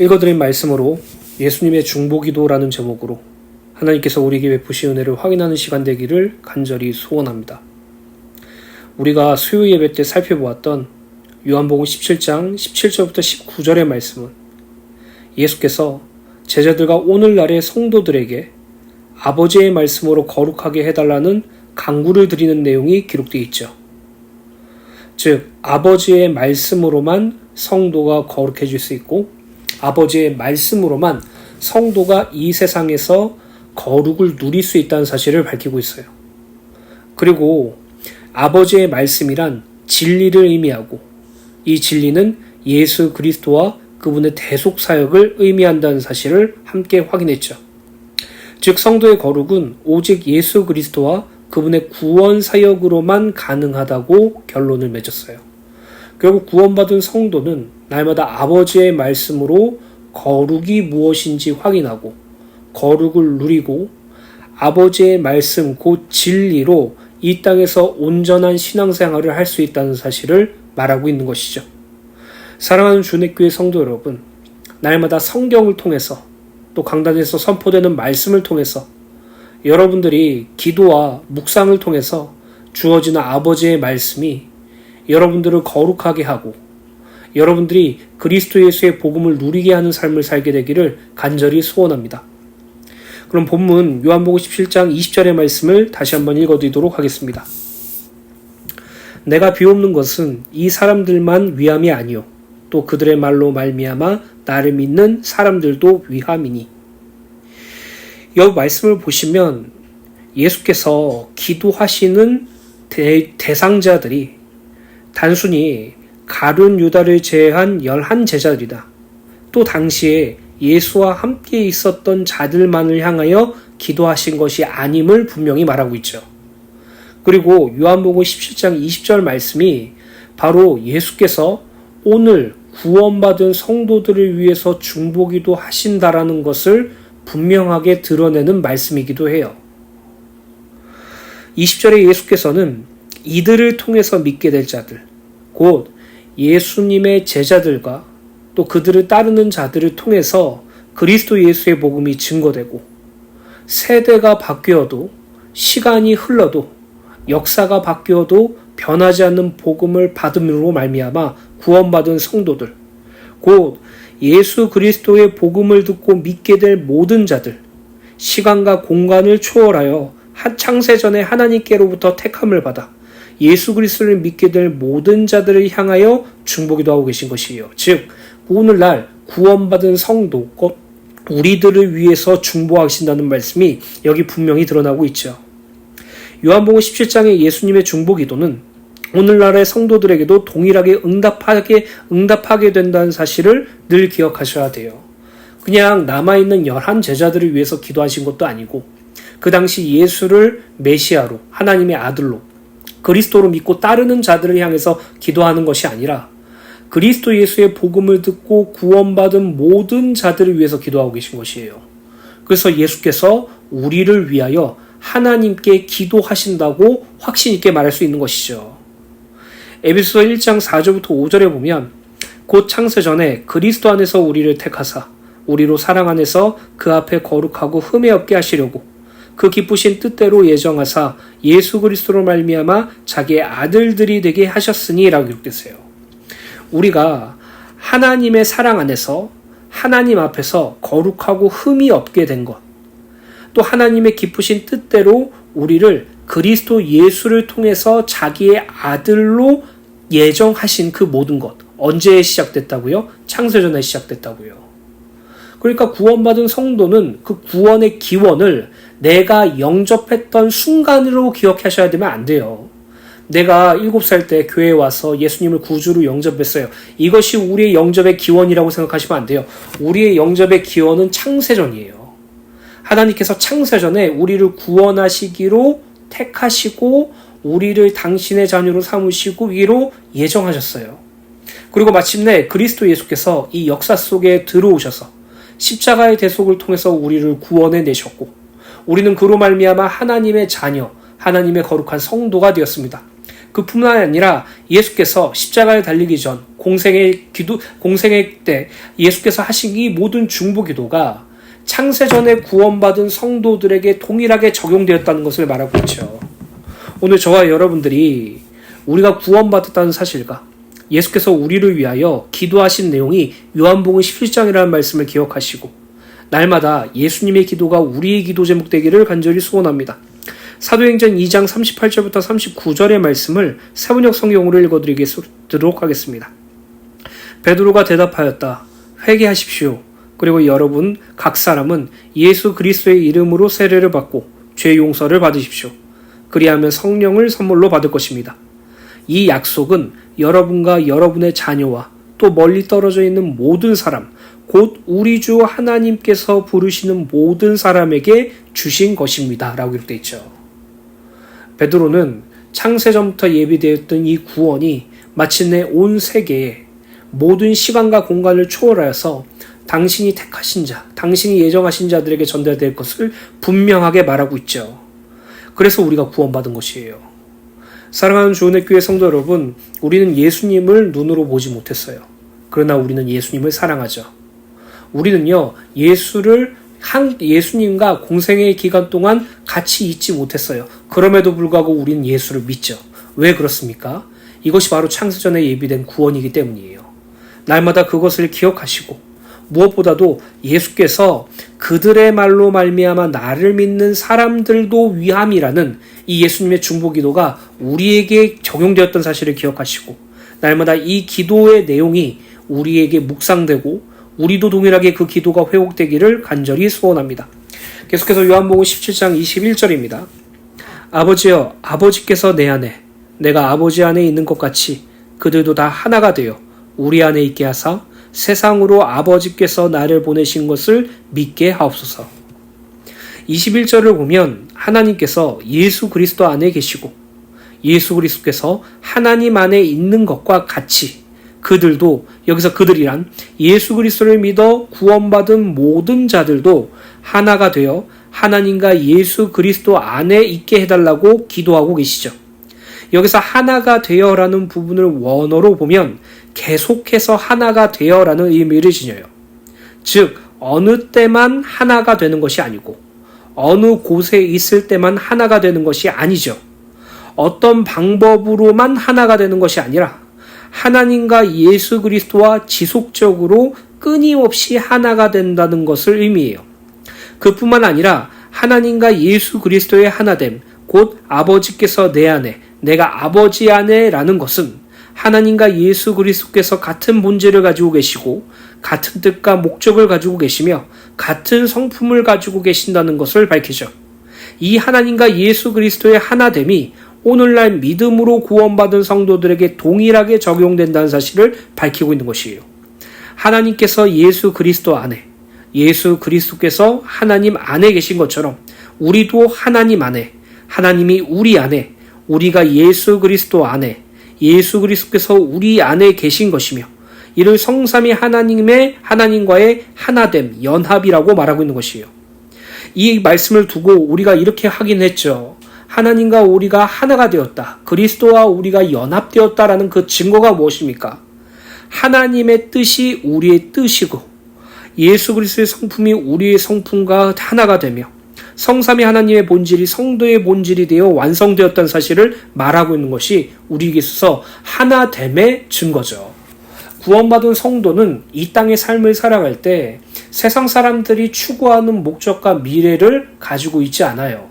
읽어드린 말씀으로 예수님의 중보기도라는 제목으로 하나님께서 우리에게 베푸신 은혜를 확인하는 시간 되기를 간절히 소원합니다. 우리가 수요 예배 때 살펴보았던 요한복음 17장 17절부터 19절의 말씀은 예수께서 제자들과 오늘날의 성도들에게 아버지의 말씀으로 거룩하게 해달라는 강구를 드리는 내용이 기록되어 있죠. 즉, 아버지의 말씀으로만 성도가 거룩해질 수 있고, 아버지의 말씀으로만 성도가 이 세상에서 거룩을 누릴 수 있다는 사실을 밝히고 있어요. 그리고 아버지의 말씀이란 진리를 의미하고, 이 진리는 예수 그리스도와 그분의 대속 사역을 의미한다는 사실을 함께 확인했죠. 즉 성도의 거룩은 오직 예수 그리스도와 그분의 구원 사역으로만 가능하다고 결론을 맺었어요. 결국 구원받은 성도는 날마다 아버지의 말씀으로 거룩이 무엇인지 확인하고 거룩을 누리고 아버지의 말씀 곧 진리로 이 땅에서 온전한 신앙생활을 할 수 있다는 사실을 말하고 있는 것이죠. 사랑하는 주내교회 성도 여러분, 날마다 성경을 통해서 또 강단에서 선포되는 말씀을 통해서 여러분들이 기도와 묵상을 통해서 주어지는 아버지의 말씀이 여러분들을 거룩하게 하고 여러분들이 그리스도 예수의 복음을 누리게 하는 삶을 살게 되기를 간절히 소원합니다. 그럼 본문 요한복음 17장 20절의 말씀을 다시 한번 읽어드리도록 하겠습니다. 내가 비옵는 것은 이 사람들만 위함이 아니요 또 그들의 말로 말미암아 나를 믿는 사람들도 위함이니 여 말씀을 보시면 예수께서 기도하시는 대, 대상자들이 단순히 가룟 유다를 제외한 열한 제자들이다. 또 당시에 예수와 함께 있었던 자들만을 향하여 기도하신 것이 아님을 분명히 말하고 있죠. 그리고 요한복음 17장 20절 말씀이 바로 예수께서 오늘 구원받은 성도들을 위해서 중보기도 하신다라는 것을 분명하게 드러내는 말씀이기도 해요. 20절에 예수께서는 이들을 통해서 믿게 될 자들, 곧 예수님의 제자들과 또 그들을 따르는 자들을 통해서 그리스도 예수의 복음이 증거되고 세대가 바뀌어도 시간이 흘러도 역사가 바뀌어도 변하지 않는 복음을 받음으로 말미암아 구원받은 성도들, 곧 예수 그리스도의 복음을 듣고 믿게 될 모든 자들, 시간과 공간을 초월하여 창세전에 하나님께로부터 택함을 받아 예수 그리스도를 믿게 될 모든 자들을 향하여 중보기도 하고 계신 것이에요. 즉 오늘날 구원받은 성도 곧 우리들을 위해서 중보하신다는 말씀이 여기 분명히 드러나고 있죠. 요한복음 17장의 예수님의 중보기도는 오늘날의 성도들에게도 동일하게 응답하게 응답하게 된다는 사실을 늘 기억하셔야 돼요. 그냥 남아있는 열한 제자들을 위해서 기도하신 것도 아니고 그 당시 예수를 메시아로 하나님의 아들로 그리스도로 믿고 따르는 자들을 향해서 기도하는 것이 아니라 그리스도 예수의 복음을 듣고 구원받은 모든 자들을 위해서 기도하고 계신 것이에요. 그래서 예수께서 우리를 위하여 하나님께 기도하신다고 확신 있게 말할 수 있는 것이죠. 에베소서 1장 4절부터 5절에 보면 곧 창세 전에 그리스도 안에서 우리를 택하사 우리로 사랑 안에서 그 앞에 거룩하고 흠이 없게 하시려고 그 기쁘신 뜻대로 예정하사 예수 그리스도로 말미암아 자기의 아들들이 되게 하셨으니라고 기록됐어요. 우리가 하나님의 사랑 안에서 하나님 앞에서 거룩하고 흠이 없게 된 것, 또 하나님의 기쁘신 뜻대로 우리를 그리스도 예수를 통해서 자기의 아들로 예정하신 그 모든 것, 언제 시작됐다고요? 창세전에 시작됐다고요. 그러니까 구원받은 성도는 그 구원의 기원을 내가 영접했던 순간으로 기억하셔야 되면 안 돼요. 내가 7살 때 교회에 와서 예수님을 구주로 영접했어요. 이것이 우리의 영접의 기원이라고 생각하시면 안 돼요. 우리의 영접의 기원은 창세전이에요. 하나님께서 창세전에 우리를 구원하시기로 택하시고 우리를 당신의 자녀로 삼으시고 위로 예정하셨어요. 그리고 마침내 그리스도 예수께서 이 역사 속에 들어오셔서 십자가의 대속을 통해서 우리를 구원해 내셨고 우리는 그로 말미암아 하나님의 자녀, 하나님의 거룩한 성도가 되었습니다. 그뿐만 아니라 예수께서 십자가에 달리기 전 공생의 기도 공생의 때 예수께서 하신 이 모든 중보 기도가 창세전에 구원받은 성도들에게 동일하게 적용되었다는 것을 말하고 있죠. 오늘 저와 여러분들이 우리가 구원받았다는 사실과 예수께서 우리를 위하여 기도하신 내용이 요한복음 17장이라는 말씀을 기억하시고 날마다 예수님의 기도가 우리의 기도 제목 되기를 간절히 소원합니다. 사도행전 2장 38절부터 39절의 말씀을 세번역 성경으로 읽어드리도록 하겠습니다. 베드로가 대답하였다. 회개하십시오. 그리고 여러분 각 사람은 예수 그리스도의 이름으로 세례를 받고 죄 용서를 받으십시오. 그리하면 성령을 선물로 받을 것입니다. 이 약속은 여러분과 여러분의 자녀와 또 멀리 떨어져 있는 모든 사람, 곧 우리 주 하나님께서 부르시는 모든 사람에게 주신 것입니다. 라고 이렇게 있죠. 베드로는 창세전부터 예비되었던 이 구원이 마침내 온 세계에 모든 시간과 공간을 초월하여서 당신이 택하신 자, 당신이 예정하신 자들에게 전달될 것을 분명하게 말하고 있죠. 그래서 우리가 구원받은 것이에요. 사랑하는 주은혜 교회 성도 여러분, 우리는 예수님을 눈으로 보지 못했어요. 그러나 우리는 예수님을 사랑하죠. 우리는요, 예수를 한 예수님과 공생의 기간 동안 같이 있지 못했어요. 그럼에도 불구하고 우리는 예수를 믿죠. 왜 그렇습니까? 이것이 바로 창세전에 예비된 구원이기 때문이에요. 날마다 그것을 기억하시고 무엇보다도 예수께서 그들의 말로 말미암아 나를 믿는 사람들도 위함이라는 이 예수님의 중보 기도가 우리에게 적용되었던 사실을 기억하시고 날마다 이 기도의 내용이 우리에게 묵상되고 우리도 동일하게 그 기도가 회복되기를 간절히 소원합니다. 계속해서 요한복음 17장 21절입니다. 아버지여 아버지께서 내 안에 내가 아버지 안에 있는 것 같이 그들도 다 하나가 되어 우리 안에 있게 하사 세상으로 아버지께서 나를 보내신 것을 믿게 하옵소서. 21절을 보면 하나님께서 예수 그리스도 안에 계시고 예수 그리스도께서 하나님 안에 있는 것과 같이 그들도 여기서 그들이란 예수 그리스도를 믿어 구원받은 모든 자들도 하나가 되어 하나님과 예수 그리스도 안에 있게 해달라고 기도하고 계시죠. 여기서 하나가 되어라는 부분을 원어로 보면 계속해서 하나가 되어라는 의미를 지녀요. 즉, 어느 때만 하나가 되는 것이 아니고, 어느 곳에 있을 때만 하나가 되는 것이 아니죠. 어떤 방법으로만 하나가 되는 것이 아니라, 하나님과 예수 그리스도와 지속적으로 끊임없이 하나가 된다는 것을 의미해요. 그뿐만 아니라 하나님과 예수 그리스도의 하나됨, 곧 아버지께서 내 안에, 내가 아버지 안에라는 것은 하나님과 예수 그리스도께서 같은 본질을 가지고 계시고 같은 뜻과 목적을 가지고 계시며 같은 성품을 가지고 계신다는 것을 밝히죠. 이 하나님과 예수 그리스도의 하나됨이 오늘날 믿음으로 구원받은 성도들에게 동일하게 적용된다는 사실을 밝히고 있는 것이에요. 하나님께서 예수 그리스도 안에, 예수 그리스도께서 하나님 안에 계신 것처럼 우리도 하나님 안에, 하나님이 우리 안에, 우리가 예수 그리스도 안에, 예수 그리스도께서 우리 안에 계신 것이며 이를 성삼이 하나님의 하나님과의 하나됨, 연합이라고 말하고 있는 것이에요. 이 말씀을 두고 우리가 이렇게 확인했죠. 하나님과 우리가 하나가 되었다. 그리스도와 우리가 연합되었다라는 그 증거가 무엇입니까? 하나님의 뜻이 우리의 뜻이고 예수 그리스도의 성품이 우리의 성품과 하나가 되며 성삼위 하나님의 본질이 성도의 본질이 되어 완성되었다는 사실을 말하고 있는 것이 우리에게 있어서 하나됨의 증거죠. 구원받은 성도는 이 땅의 삶을 살아갈 때 세상 사람들이 추구하는 목적과 미래를 가지고 있지 않아요.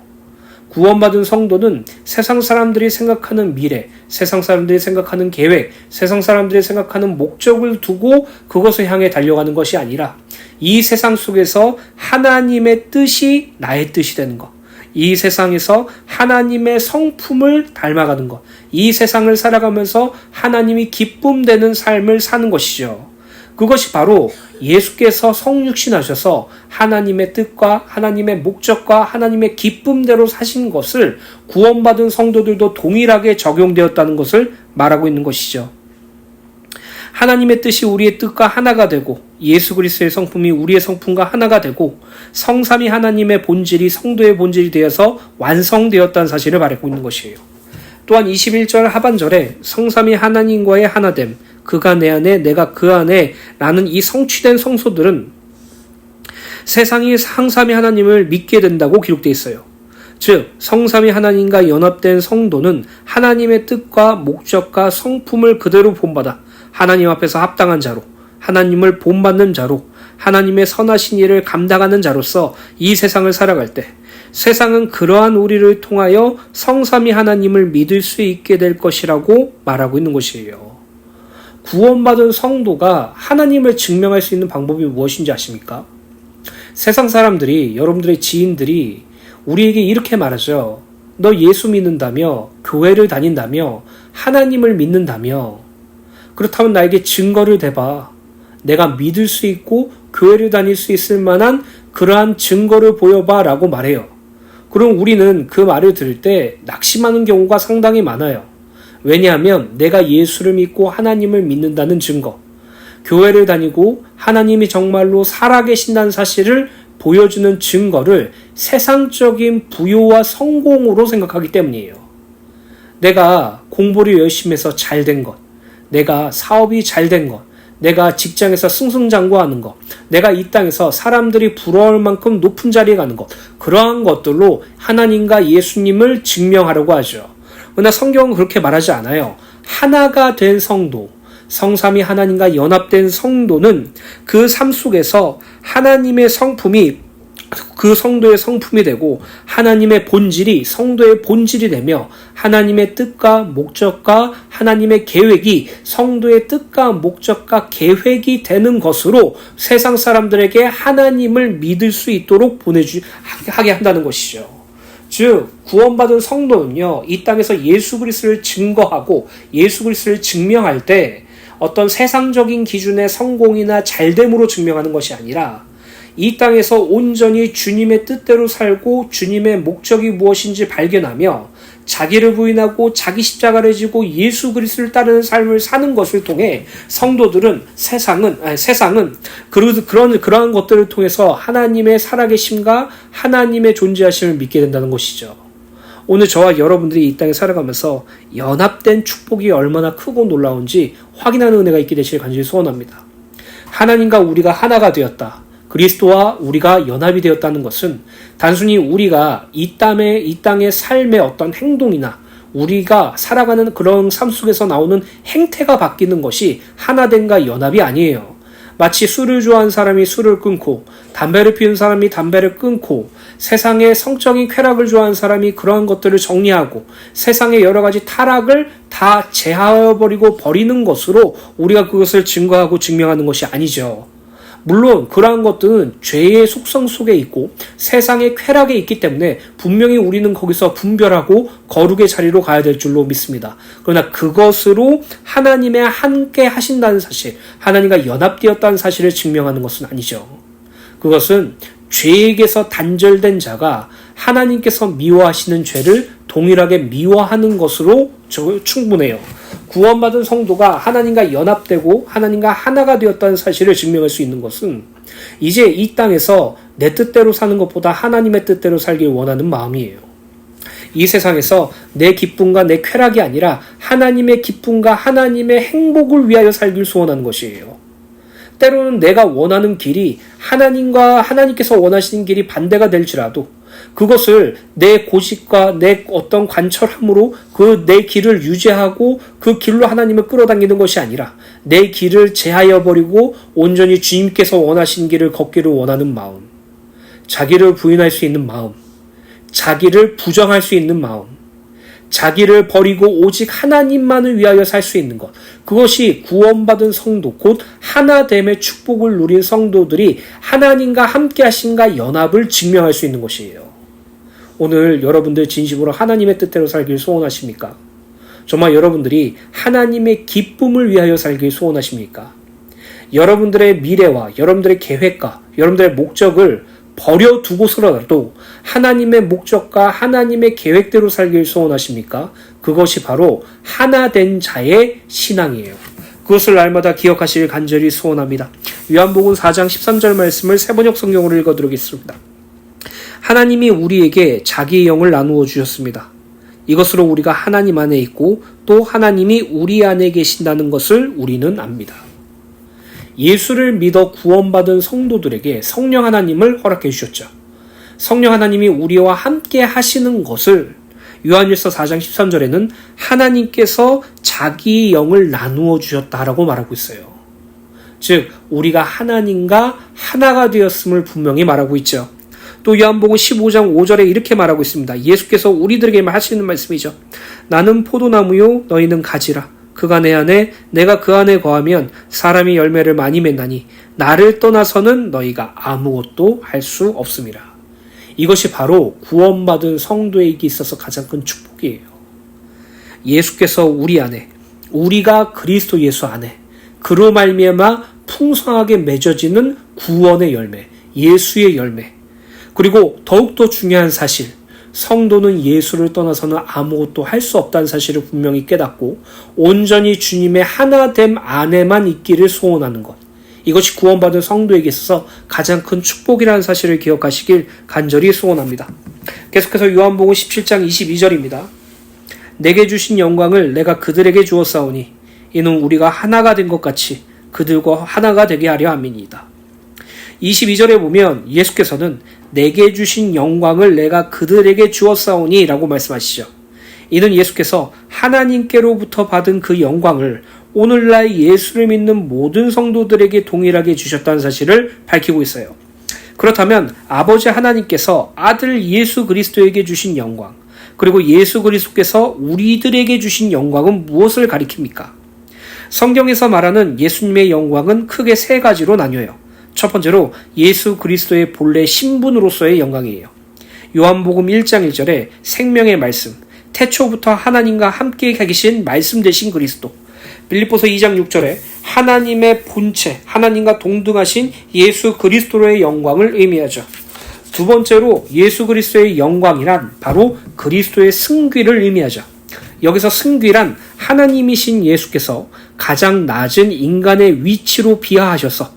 구원받은 성도는 세상 사람들이 생각하는 미래, 세상 사람들이 생각하는 계획, 세상 사람들이 생각하는 목적을 두고 그것을 향해 달려가는 것이 아니라 이 세상 속에서 하나님의 뜻이 나의 뜻이 되는 것. 이 세상에서 하나님의 성품을 닮아가는 것. 이 세상을 살아가면서 하나님이 기쁨되는 삶을 사는 것이죠. 그것이 바로 예수께서 성육신하셔서 하나님의 뜻과 하나님의 목적과 하나님의 기쁨대로 사신 것을 구원받은 성도들도 동일하게 적용되었다는 것을 말하고 있는 것이죠. 하나님의 뜻이 우리의 뜻과 하나가 되고 예수 그리스도의 성품이 우리의 성품과 하나가 되고 성삼이 하나님의 본질이 성도의 본질이 되어서 완성되었다는 사실을 말하고 있는 것이에요. 또한 21절 하반절에 성삼이 하나님과의 하나됨 그가 내 안에 내가 그 안에 라는 이 성취된 성소들은 세상이 상삼위 하나님을 믿게 된다고 기록되어 있어요. 즉 성삼위 하나님과 연합된 성도는 하나님의 뜻과 목적과 성품을 그대로 본받아 하나님 앞에서 합당한 자로 하나님을 본받는 자로 하나님의 선하신 일을 감당하는 자로서 이 세상을 살아갈 때 세상은 그러한 우리를 통하여 성삼위 하나님을 믿을 수 있게 될 것이라고 말하고 있는 것이에요. 구원받은 성도가 하나님을 증명할 수 있는 방법이 무엇인지 아십니까? 세상 사람들이 여러분들의 지인들이 우리에게 이렇게 말하죠. 너 예수 믿는다며 교회를 다닌다며 하나님을 믿는다며 그렇다면 나에게 증거를 대봐. 내가 믿을 수 있고 교회를 다닐 수 있을 만한 그러한 증거를 보여봐 라고 말해요. 그럼 우리는 그 말을 들을 때 낙심하는 경우가 상당히 많아요. 왜냐하면 내가 예수를 믿고 하나님을 믿는다는 증거, 교회를 다니고 하나님이 정말로 살아계신다는 사실을 보여주는 증거를 세상적인 부요와 성공으로 생각하기 때문이에요. 내가 공부를 열심히 해서 잘 된 것, 내가 사업이 잘 된 것, 내가 직장에서 승승장구하는 것, 내가 이 땅에서 사람들이 부러울 만큼 높은 자리에 가는 것, 그러한 것들로 하나님과 예수님을 증명하려고 하죠. 그러나 성경은 그렇게 말하지 않아요. 하나가 된 성도, 성삼이 하나님과 연합된 성도는 그 삶 속에서 하나님의 성품이 그 성도의 성품이 되고 하나님의 본질이 성도의 본질이 되며 하나님의 뜻과 목적과 하나님의 계획이 성도의 뜻과 목적과 계획이 되는 것으로 세상 사람들에게 하나님을 믿을 수 있도록 보내주 하게 한다는 것이죠. 즉 구원받은 성도는요 이 땅에서 예수 그리스도를 증거하고 예수 그리스도를 증명할 때 어떤 세상적인 기준의 성공이나 잘됨으로 증명하는 것이 아니라 이 땅에서 온전히 주님의 뜻대로 살고 주님의 목적이 무엇인지 발견하며 자기를 부인하고 자기 십자가를 지고 예수 그리스도를 따르는 삶을 사는 것을 통해 성도들은 세상은 아니, 세상은 그런 그런 그러한 것들을 통해서 하나님의 살아계심과 하나님의 존재하심을 믿게 된다는 것이죠. 오늘 저와 여러분들이 이 땅에 살아가면서 연합된 축복이 얼마나 크고 놀라운지 확인하는 은혜가 있게 되시길 간절히 소원합니다. 하나님과 우리가 하나가 되었다. 그리스도와 우리가 연합이 되었다는 것은 단순히 우리가 이 땅의 이 땅의 삶의 어떤 행동이나 우리가 살아가는 그런 삶 속에서 나오는 행태가 바뀌는 것이 하나됨과 연합이 아니에요. 마치 술을 좋아하는 사람이 술을 끊고 담배를 피우는 사람이 담배를 끊고 세상의 성적인 쾌락을 좋아하는 사람이 그러한 것들을 정리하고 세상의 여러 가지 타락을 다 제하여 버리고 버리는 것으로 우리가 그것을 증거하고 증명하는 것이 아니죠. 물론 그러한 것들은 죄의 속성 속에 있고 세상의 쾌락에 있기 때문에 분명히 우리는 거기서 분별하고 거룩의 자리로 가야 될 줄로 믿습니다. 그러나 그것으로 하나님의 함께 하신다는 사실, 하나님과 연합되었다는 사실을 증명하는 것은 아니죠. 그것은 죄에게서 단절된 자가 하나님께서 미워하시는 죄를 동일하게 미워하는 것으로 충분해요. 구원받은 성도가 하나님과 연합되고 하나님과 하나가 되었다는 사실을 증명할 수 있는 것은 이제 이 땅에서 내 뜻대로 사는 것보다 하나님의 뜻대로 살길 원하는 마음이에요. 이 세상에서 내 기쁨과 내 쾌락이 아니라 하나님의 기쁨과 하나님의 행복을 위하여 살길 소원하는 것이에요. 때로는 내가 원하는 길이 하나님과 하나님께서 원하시는 길이 반대가 될지라도 그것을 내 고집과 내 어떤 관철함으로 그 내 길을 유지하고 그 길로 하나님을 끌어당기는 것이 아니라 내 길을 제하여 버리고 온전히 주님께서 원하시는 길을 걷기를 원하는 마음, 자기를 부인할 수 있는 마음, 자기를 부정할 수 있는 마음, 자기를 버리고 오직 하나님만을 위하여 살 수 있는 것. 그것이 구원받은 성도, 곧 하나됨의 축복을 누린 성도들이 하나님과 함께 하신가 연합을 증명할 수 있는 것이에요. 오늘 여러분들 진심으로 하나님의 뜻대로 살길 소원하십니까? 정말 여러분들이 하나님의 기쁨을 위하여 살길 소원하십니까? 여러분들의 미래와 여러분들의 계획과 여러분들의 목적을 버려두고서라도 하나님의 목적과 하나님의 계획대로 살길 소원하십니까? 그것이 바로 하나 된 자의 신앙이에요. 그것을 날마다 기억하시길 간절히 소원합니다. 요한복음 4장 13절 말씀을 세번역 성경으로 읽어드리겠습니다. 하나님이 우리에게 자기의 영을 나누어 주셨습니다. 이것으로 우리가 하나님 안에 있고 또 하나님이 우리 안에 계신다는 것을 우리는 압니다. 예수를 믿어 구원받은 성도들에게 성령 하나님을 허락해 주셨죠. 성령 하나님이 우리와 함께 하시는 것을 요한일서 4장 13절에는 하나님께서 자기 영을 나누어 주셨다라고 말하고 있어요. 즉 우리가 하나님과 하나가 되었음을 분명히 말하고 있죠. 또 요한복음 15장 5절에 이렇게 말하고 있습니다. 예수께서 우리들에게 하시는 말씀이죠. 나는 포도나무요 너희는 가지라. 그가 내 안에 내가 그 안에 거하면 사람이 열매를 많이 맺나니 나를 떠나서는 너희가 아무것도 할 수 없음이라. 이것이 바로 구원받은 성도에게 있어서 가장 큰 축복이에요. 예수께서 우리 안에 우리가 그리스도 예수 안에 그로 말미암아 풍성하게 맺어지는 구원의 열매, 예수의 열매. 그리고 더욱더 중요한 사실, 성도는 예수를 떠나서는 아무것도 할 수 없다는 사실을 분명히 깨닫고 온전히 주님의 하나됨 안에만 있기를 소원하는 것. 이것이 구원받은 성도에게 있어서 가장 큰 축복이라는 사실을 기억하시길 간절히 소원합니다. 계속해서 요한복음 17장 22절입니다. 내게 주신 영광을 내가 그들에게 주었사오니 이는 우리가 하나가 된 것 같이 그들과 하나가 되게 하려 함이니이다. 22절에 보면 예수께서는 내게 주신 영광을 내가 그들에게 주었사오니 라고 말씀하시죠. 이는 예수께서 하나님께로부터 받은 그 영광을 오늘날 예수를 믿는 모든 성도들에게 동일하게 주셨다는 사실을 밝히고 있어요. 그렇다면 아버지 하나님께서 아들 예수 그리스도에게 주신 영광, 그리고 예수 그리스도께서 우리들에게 주신 영광은 무엇을 가리킵니까? 성경에서 말하는 예수님의 영광은 크게 세 가지로 나뉘어요. 첫 번째로 예수 그리스도의 본래 신분으로서의 영광이에요. 요한복음 1장 1절에 생명의 말씀, 태초부터 하나님과 함께 계신 말씀 되신 그리스도. 빌립보서 2장 6절에 하나님의 본체, 하나님과 동등하신 예수 그리스도의 영광을 의미하죠. 두 번째로 예수 그리스도의 영광이란 바로 그리스도의 승귀를 의미하죠. 여기서 승귀란 하나님이신 예수께서 가장 낮은 인간의 위치로 비하하셔서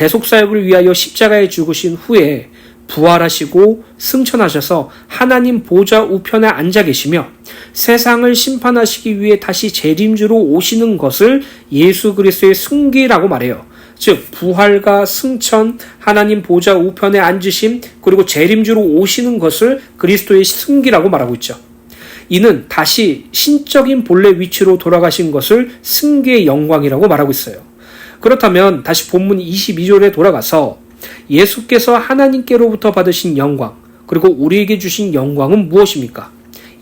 대속사역을 위하여 십자가에 죽으신 후에 부활하시고 승천하셔서 하나님 보좌 우편에 앉아 계시며 세상을 심판하시기 위해 다시 재림주로 오시는 것을 예수 그리스도의 승기라고 말해요. 즉 부활과 승천, 하나님 보좌 우편에 앉으심, 그리고 재림주로 오시는 것을 그리스도의 승기라고 말하고 있죠. 이는 다시 신적인 본래 위치로 돌아가신 것을 승기의 영광이라고 말하고 있어요. 그렇다면 다시 본문 22절에 돌아가서 예수께서 하나님께로부터 받으신 영광, 그리고 우리에게 주신 영광은 무엇입니까?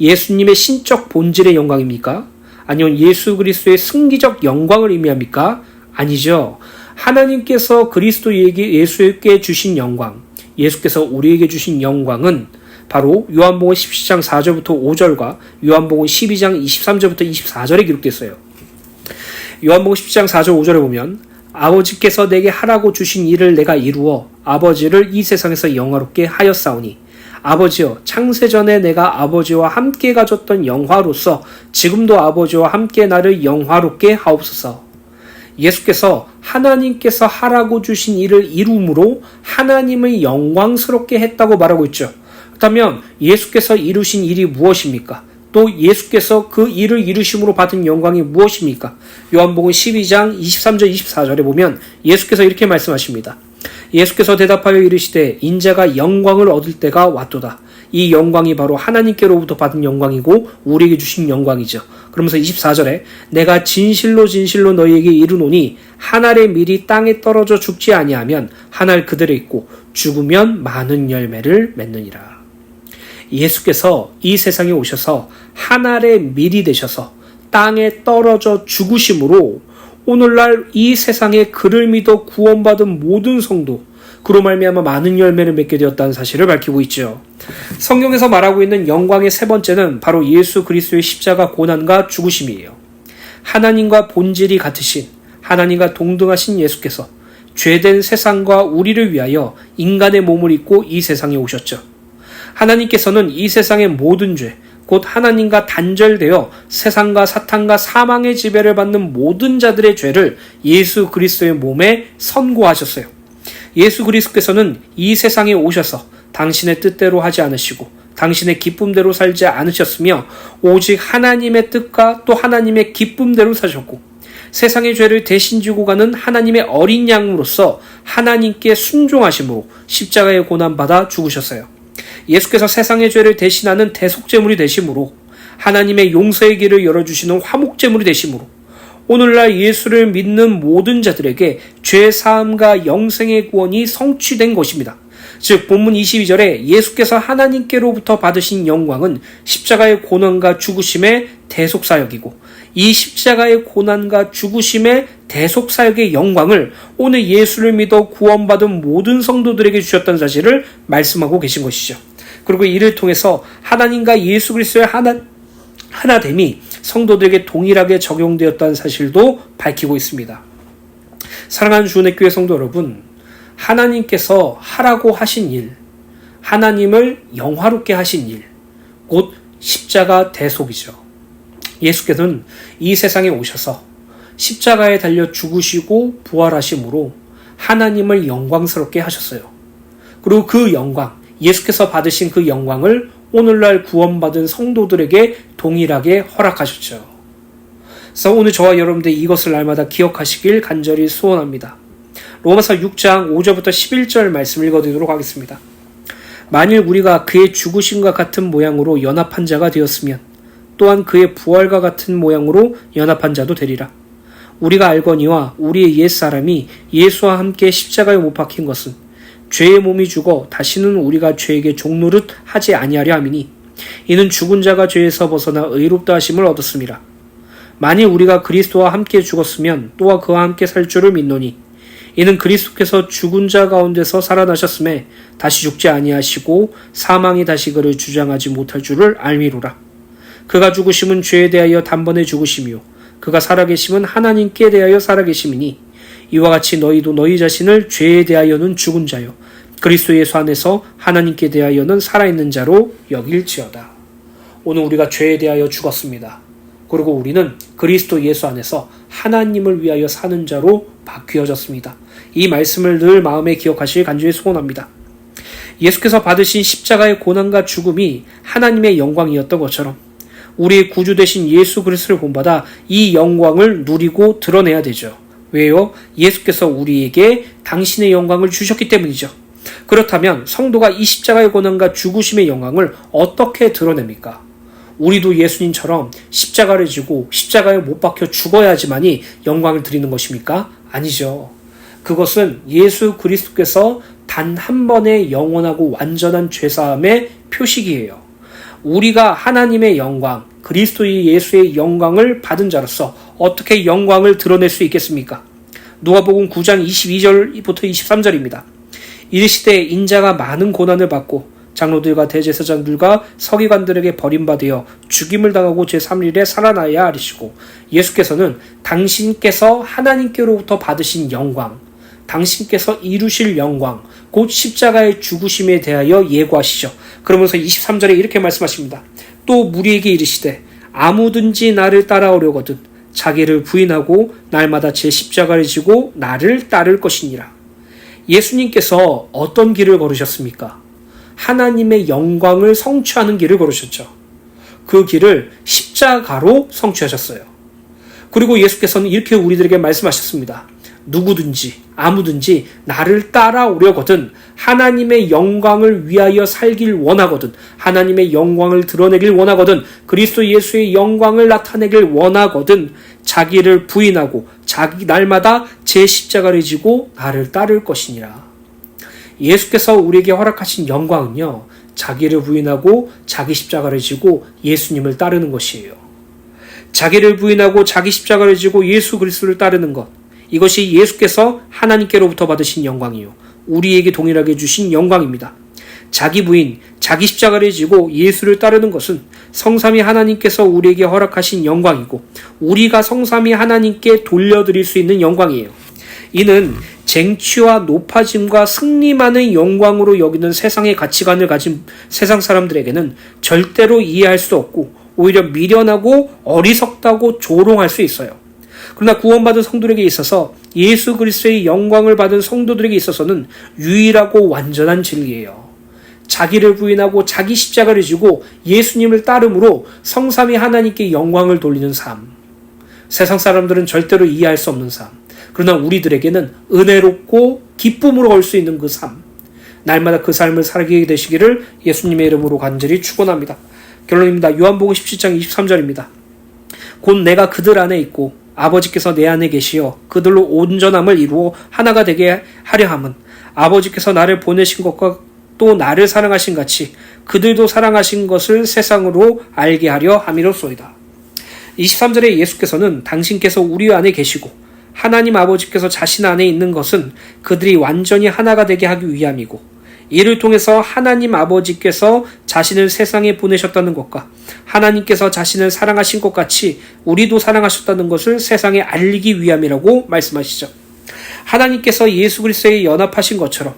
예수님의 신적 본질의 영광입니까? 아니면 예수 그리스도의 승기적 영광을 의미합니까? 아니죠. 하나님께서 그리스도에게 예수에게 주신 영광, 예수께서 우리에게 주신 영광은 바로 요한복음 17장 4절부터 5절과 요한복음 12장 23절부터 24절에 기록됐어요. 요한복음 17장 4절 5절에 보면 아버지께서 내게 하라고 주신 일을 내가 이루어 아버지를 이 세상에서 영화롭게 하였사오니 아버지여 창세전에 내가 아버지와 함께 가졌던 영화로서 지금도 아버지와 함께 나를 영화롭게 하옵소서. 예수께서 하나님께서 하라고 주신 일을 이룸으로 하나님을 영광스럽게 했다고 말하고 있죠. 그렇다면 예수께서 이루신 일이 무엇입니까? 또 예수께서 그 일을 이루심으로 받은 영광이 무엇입니까? 요한복음 12장 23절 24절에 보면 예수께서 이렇게 말씀하십니다. 예수께서 대답하여 이르시되 인자가 영광을 얻을 때가 왔도다. 이 영광이 바로 하나님께로부터 받은 영광이고 우리에게 주신 영광이죠. 그러면서 24절에 내가 진실로 진실로 너희에게 이르노니 한 알의 밀이 땅에 떨어져 죽지 아니하면 한 알 그들에 있고 죽으면 많은 열매를 맺느니라. 예수께서 이 세상에 오셔서 한 알의 밀이 되셔서 땅에 떨어져 죽으심으로 오늘날 이 세상에 그를 믿어 구원받은 모든 성도 그로 말미암아 많은 열매를 맺게 되었다는 사실을 밝히고 있죠. 성경에서 말하고 있는 영광의 세 번째는 바로 예수 그리스도의 십자가 고난과 죽으심이에요. 하나님과 본질이 같으신 하나님과 동등하신 예수께서 죄된 세상과 우리를 위하여 인간의 몸을 입고 이 세상에 오셨죠. 하나님께서는 이 세상의 모든 죄, 곧 하나님과 단절되어 세상과 사탄과 사망의 지배를 받는 모든 자들의 죄를 예수 그리스도의 몸에 선고하셨어요. 예수 그리스도께서는 이 세상에 오셔서 당신의 뜻대로 하지 않으시고 당신의 기쁨대로 살지 않으셨으며 오직 하나님의 뜻과 또 하나님의 기쁨대로 사셨고 세상의 죄를 대신 지고 가는 하나님의 어린 양으로서 하나님께 순종하심으로 십자가에 고난받아 죽으셨어요. 예수께서 세상의 죄를 대신하는 대속제물이 되심으로 하나님의 용서의 길을 열어주시는 화목제물이 되심으로 오늘날 예수를 믿는 모든 자들에게 죄 사함과 영생의 구원이 성취된 것입니다. 즉 본문 22절에 예수께서 하나님께로부터 받으신 영광은 십자가의 고난과 죽으심의 대속 사역이고 이 십자가의 고난과 죽으심의 대속 사역의 영광을 오늘 예수를 믿어 구원받은 모든 성도들에게 주셨다는 사실을 말씀하고 계신 것이죠. 그리고 이를 통해서 하나님과 예수 그리스도의 하나 하나됨이 성도들에게 동일하게 적용되었다는 사실도 밝히고 있습니다. 사랑하는 주은혜 교회 성도 여러분, 하나님께서 하라고 하신 일, 하나님을 영화롭게 하신 일, 곧 십자가 대속이죠. 예수께서는 이 세상에 오셔서 십자가에 달려 죽으시고 부활하심으로 하나님을 영광스럽게 하셨어요. 그리고 그 영광, 예수께서 받으신 그 영광을 오늘날 구원받은 성도들에게 동일하게 허락하셨죠. 그래서 오늘 저와 여러분들 이것을 날마다 기억하시길 간절히 소원합니다. 로마서 6장 5절부터 11절 말씀 읽어드리도록 하겠습니다. 만일 우리가 그의 죽으심과 같은 모양으로 연합한 자가 되었으면 또한 그의 부활과 같은 모양으로 연합한 자도 되리라. 우리가 알거니와 우리의 옛사람이 예수와 함께 십자가에 못 박힌 것은 죄의 몸이 죽어 다시는 우리가 죄에게 종노릇 하지 아니하려 함이니 이는 죽은 자가 죄에서 벗어나 의롭다 하심을 얻었습니다. 만일 우리가 그리스도와 함께 죽었으면 또한 그와 함께 살 줄을 믿노니 이는 그리스도께서 죽은 자 가운데서 살아나셨음에 다시 죽지 아니하시고 사망이 다시 그를 주장하지 못할 줄을 알미로라. 그가 죽으심은 죄에 대하여 단번에 죽으심이요 그가 살아계심은 하나님께 대하여 살아계심이니 이와 같이 너희도 너희 자신을 죄에 대하여는 죽은 자요 그리스도 예수 안에서 하나님께 대하여는 살아있는 자로 여길지어다. 오늘 우리가 죄에 대하여 죽었습니다. 그리고 우리는 그리스도 예수 안에서 하나님을 위하여 사는 자로 바뀌어졌습니다. 이 말씀을 늘 마음에 기억하실 간절히 소원합니다. 예수께서 받으신 십자가의 고난과 죽음이 하나님의 영광이었던 것처럼 우리의 구주 되신 예수 그리스도를 본받아 이 영광을 누리고 드러내야 되죠. 왜요? 예수께서 우리에게 당신의 영광을 주셨기 때문이죠. 그렇다면 성도가 이 십자가의 고난과 죽으심의 영광을 어떻게 드러냅니까? 우리도 예수님처럼 십자가를 지고 십자가에 못 박혀 죽어야지만이 영광을 드리는 것입니까? 아니죠. 그것은 예수 그리스도께서 단 한 번의 영원하고 완전한 죄사함의 표식이에요. 우리가 하나님의 영광, 그리스도의 예수의 영광을 받은 자로서 어떻게 영광을 드러낼 수 있겠습니까? 누가복음 9장 22절부터 23절입니다. 이르시되 인자가 많은 고난을 받고 장로들과 대제사장들과 서기관들에게 버림받으어 죽임을 당하고 제3일에 살아나야 하리시고 예수께서는 당신께서 하나님께로부터 받으신 영광, 당신께서 이루실 영광, 곧 십자가의 죽으심에 대하여 예고하시죠. 그러면서 23절에 이렇게 말씀하십니다. 또 무리에게 이르시되 아무든지 나를 따라오려거든 자기를 부인하고 날마다 제 십자가를 지고 나를 따를 것이니라. 예수님께서 어떤 길을 걸으셨습니까? 하나님의 영광을 성취하는 길을 걸으셨죠. 그 길을 십자가로 성취하셨어요. 그리고 예수께서는 이렇게 우리들에게 말씀하셨습니다. 누구든지 아무든지 나를 따라오려거든 하나님의 영광을 위하여 살길 원하거든 하나님의 영광을 드러내길 원하거든 그리스도 예수의 영광을 나타내길 원하거든 자기를 부인하고 자기 날마다 제 십자가를 지고 나를 따를 것이니라. 예수께서 우리에게 허락하신 영광은요. 자기를 부인하고 자기 십자가를 지고 예수님을 따르는 것이에요. 자기를 부인하고 자기 십자가를 지고 예수 그리스도를 따르는 것. 이것이 예수께서 하나님께로부터 받으신 영광이요. 우리에게 동일하게 주신 영광입니다. 자기 부인, 자기 십자가를 지고 예수를 따르는 것은 성삼위 하나님께서 우리에게 허락하신 영광이고 우리가 성삼위 하나님께 돌려드릴 수 있는 영광이에요. 이는 쟁취와 높아짐과 승리만의 영광으로 여기는 세상의 가치관을 가진 세상 사람들에게는 절대로 이해할 수 없고 오히려 미련하고 어리석다고 조롱할 수 있어요. 그러나 구원받은 성도들에게 있어서 예수 그리스도의 영광을 받은 성도들에게 있어서는 유일하고 완전한 진리예요. 자기를 부인하고 자기 십자가를 지고 예수님을 따름으로 성삼위 하나님께 영광을 돌리는 삶. 세상 사람들은 절대로 이해할 수 없는 삶. 그러나 우리들에게는 은혜롭고 기쁨으로 올 수 있는 그 삶. 날마다 그 삶을 살게 되시기를 예수님의 이름으로 간절히 축원합니다. 결론입니다. 요한복음 17장 23절입니다. 곧 내가 그들 안에 있고 아버지께서 내 안에 계시어 그들로 온전함을 이루어 하나가 되게 하려 함은 아버지께서 나를 보내신 것과 또 나를 사랑하신 같이 그들도 사랑하신 것을 세상으로 알게 하려 함이로소이다. 23절에 예수께서는 당신께서 우리 안에 계시고 하나님 아버지께서 자신 안에 있는 것은 그들이 완전히 하나가 되게 하기 위함이고 이를 통해서 하나님 아버지께서 자신을 세상에 보내셨다는 것과 하나님께서 자신을 사랑하신 것 같이 우리도 사랑하셨다는 것을 세상에 알리기 위함이라고 말씀하시죠. 하나님께서 예수 그리스도에 연합하신 것처럼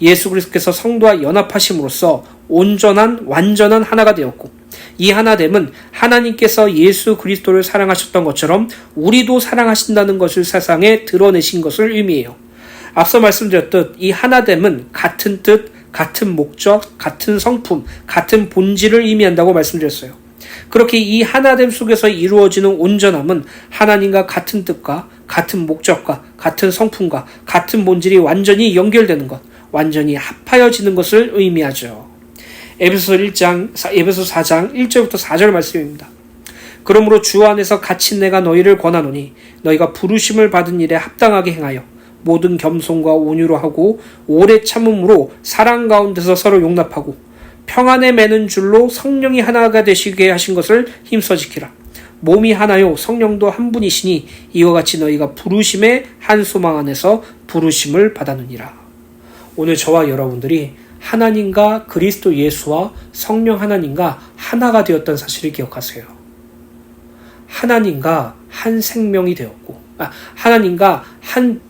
예수 그리스도께서 성도와 연합하심으로써 온전한 완전한 하나가 되었고 이 하나됨은 하나님께서 예수 그리스도를 사랑하셨던 것처럼 우리도 사랑하신다는 것을 세상에 드러내신 것을 의미해요. 앞서 말씀드렸듯 이 하나됨은 같은 뜻, 같은 목적, 같은 성품, 같은 본질을 의미한다고 말씀드렸어요. 그렇게 이 하나됨 속에서 이루어지는 온전함은 하나님과 같은 뜻과 같은 목적과 같은 성품과 같은 본질이 완전히 연결되는 것, 완전히 합하여지는 것을 의미하죠. 에베소 1장, 에베소 4장 1절부터 4절 말씀입니다. 그러므로 주 안에서 갇힌 내가 너희를 권하노니 너희가 부르심을 받은 일에 합당하게 행하여 모든 겸손과 온유로 하고 오래 참음으로 사랑 가운데서 서로 용납하고 평안에 매는 줄로 성령이 하나가 되시게 하신 것을 힘써 지키라. 몸이 하나요 성령도 한 분이시니 이와 같이 너희가 부르심의 한 소망 안에서 부르심을 받았느니라. 오늘 저와 여러분들이 하나님과 그리스도 예수와 성령 하나님과 하나가 되었던 사실을 기억하세요. 하나님과 한 생명이 되었고, 아, 하나님과 한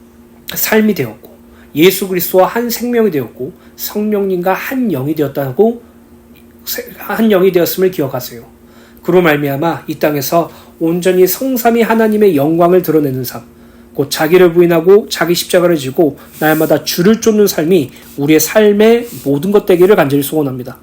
삶이 되었고, 예수 그리스도와 한 생명이 되었고, 성령님과 한 영이 되었다고 한 영이 되었음을 기억하세요. 그로 말미암아 이 땅에서 온전히 성삼이 하나님의 영광을 드러내는 삶, 곧 자기를 부인하고 자기 십자가를 지고 날마다 주를 쫓는 삶이 우리의 삶의 모든 것 되기를 간절히 소원합니다.